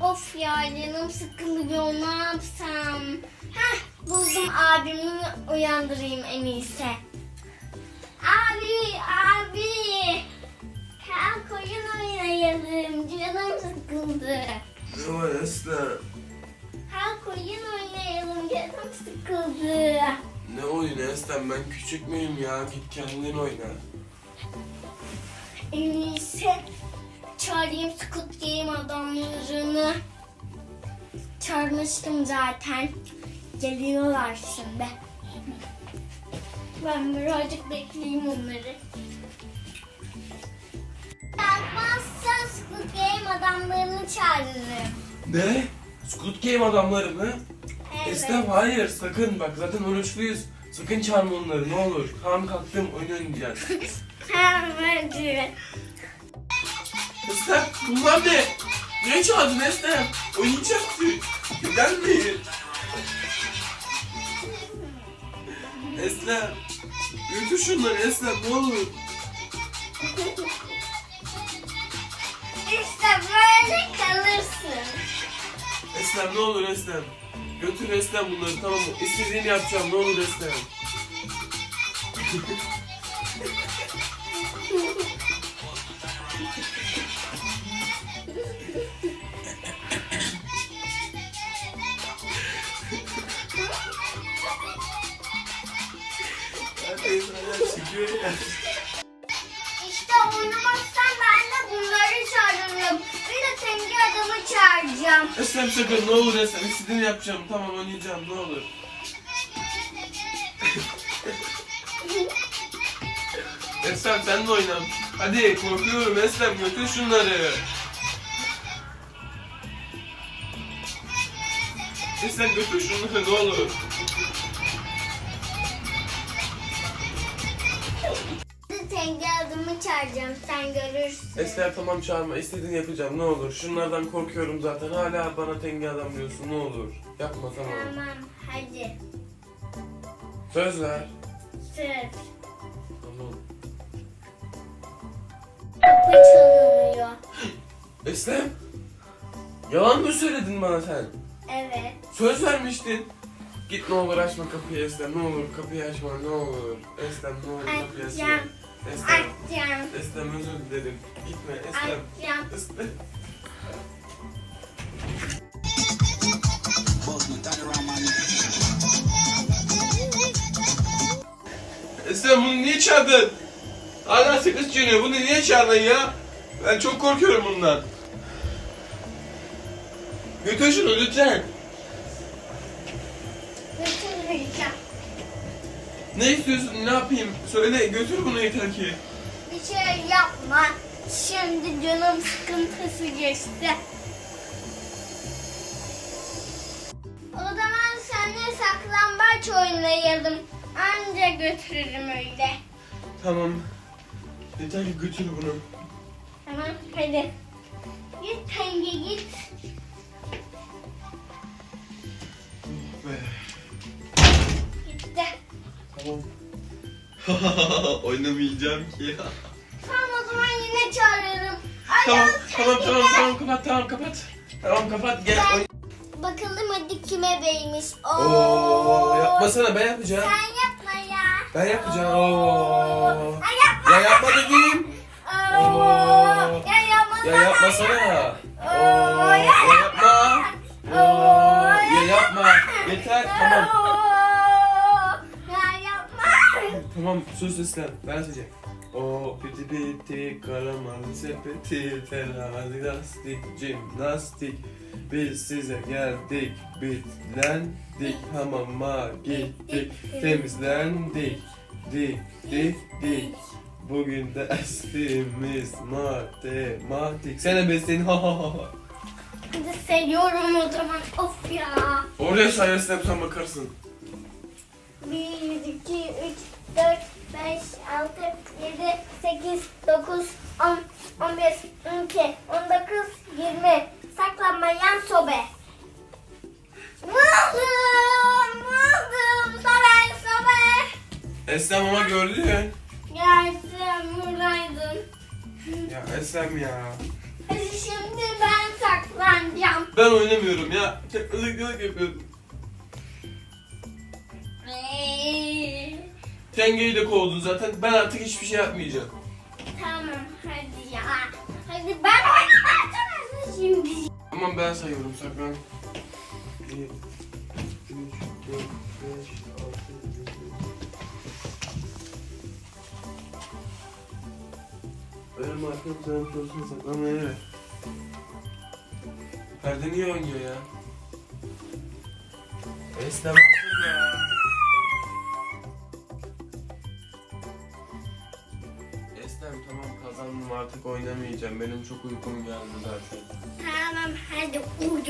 Of ya canım sıkılıyor ne yapsam? Heh buldum abimi uyandırayım en iyisi. Abi abi. Kalk oyun oynayalım canım sıkıldı. Ne var Eslem? Kalk oyun oynayalım canım sıkıldı. Ne oyunu Eslem ben küçük müyüm ya git kendin oyna. En iyisi çağırayım Squid Game adamlarını. Çağırmıştım zaten. Geliyorlar şimdi. Ben birazcık bekleyeyim onları. Kalkmazsan Squid Game adamlarını çağırırım. Ne? Squid Game adamları mı? Evet. Eslem hayır sakın bak zaten oruçluyuz. Sakın çağırma onları ne olur. Tamam kalktım oyun oynayacağız. Hemen diyor. Eslem bunlar ne? Niye çağırdın Eslem? Oynayacaktık. Gelmeyin. Eslem. Götür şunları Eslem ne olur. İşte böyle kalırsın. Eslem ne olur Eslem. Götür Eslem bunları tamam mı? İstediğini yapacağım ne olur Eslem. İşte oynamazsan ben de bunları çağırırım. Bir de tengi adamı çağıracağım. Eslem sakın ne olur Eslem. İstediğini yapacağım tamam oynayacağım ne olur. Eslem sen de oyna. Hadi korkuyorum Eslem götür şunları. Eslem götür şunları ne olur. Adamı çağıracağım. Sen görürsün. Eslem tamam çağırma istediğini yapacağım ne olur. Şunlardan korkuyorum zaten hala bana tengi adam diyorsun ne olur. Yapma tamam. Tamam hadi. Söz ver. Söz. Tamam. Kapı çalınıyor. Eslem. Yalan mı söyledin bana sen? Evet. Söz vermiştin. Git ne olur açma kapıyı Eslem ne olur kapıyı açma ne olur. Eslem ne olur kapıyı açma. Açacağım. Eslem. Açacağım. Eslem özür dilerim. Gitme Eslem. Açacağım. Eslem. Eslem bunu niye çağırdın? Hala sakız çiğniyor. Bunu niye çağırdın ya? Ben çok korkuyorum bundan. Götür şunu lütfen. Götürmeyeceğim. Ne istiyorsun? Ne yapayım? Söyle götür bunu yeter ki. Bir şey yapma. Şimdi canım sıkıntısı geçti. O zaman seninle saklambaç oynayalım. Anca götürürüm öyle. Tamam. Yeter ki götür bunu. Tamam hadi. Git Tengi git. Tamam. Oynamayacağım ki ya. Tamam o zaman yine çağırırım. Tamam, tamam, tamam, tamam, kapat, tamam, kapat. Tamam, kapat, gel. Ben- Bakalım hadi kime beymiş. Oo. Oo, yapmasana, ben yapacağım. Sen yapma ya. Ben yapacağım. Oo. Ay yapma. Ya yapma dedim. Oo. Ya yapma. Ya yapmasana. Oo, ya yapma. Oo, ya yapma. Yeter, tamam. Tamam, sus İslam, ben söyleyeceğim. O piti piti karaman sepeti terazi lastik jimnastik Biz size geldik bitlendik hamama gittik temizlendik dik dik dik Bugün dersimiz matematik Sen de besleyin ha ha ha Hadi seviyorum o zaman. Of ya. Oraya say İslam sen bakarsın 1, 2, 3, 4, 5, 6, 7, 8, 9, 10, 11, 12, 19, 20. Saklanmayan sobe. Buldum, buldum. Sobe, sobe. Eslem ama gördün Geldim, buradaydın. Ya Eslem ya şimdi ben saklanacağım. Ben oynamıyorum ya. Çok ılık ılık yapıyorum. Tengeyi de kovdun zaten. Ben artık hiçbir şey yapmayacağım. Tamam hadi ya. Hadi ben oynamaya şimdi. Tamam ben sayıyorum saklan. 1, 2, 3, 4, 5, 6, 7. Benim arkam senin sorusunu saklanmaya ne? Perde niye oynuyor ya? Eslem altın artık oynamayacağım. Benim çok uykum geldi zaten. Tamam hadi uyu.